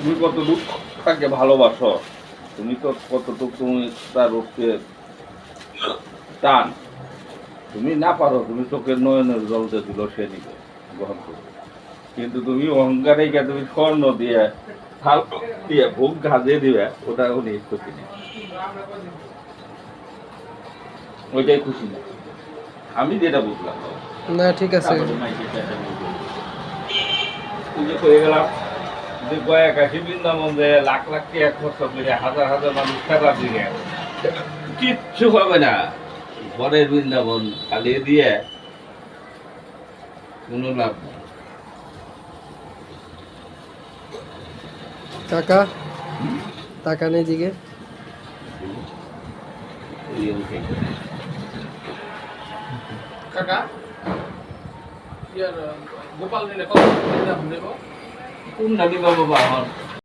তুমি কতটুকু তাকে ভালোবাসো। তুমি তো কতটুকু তুমি তার উপরে টান। তুমি না পারো তুমি চোখের নয়নের জলতে দিল সে নিবে গ্রহণ করবে। কিন্তু তুমি অহংকারে গিয়ে তুমি স্বর্ণ দিয়ে থাল দিয়ে ভোগ গাজে দিবে ওটা উনি খুশি নেই। ওইটাই খুশি না আমি যেটা বুঝলাম। না ঠিক আছে। করে গেলাম যে গয়া কাশি বৃন্দাবন যে লাখ লাখ টাকা খরচ করে হাজার হাজার মানুষ সেবা দিয়ে। কিচ্ছু হবে না। ঘরের বৃন্দাবন খালি দিয়ে কোনো লাভ নেই। টাকা? টাকা নেই দিকে। কাকা গোপাল নিলে কত দেবো? কোন নাকি বাবা আমার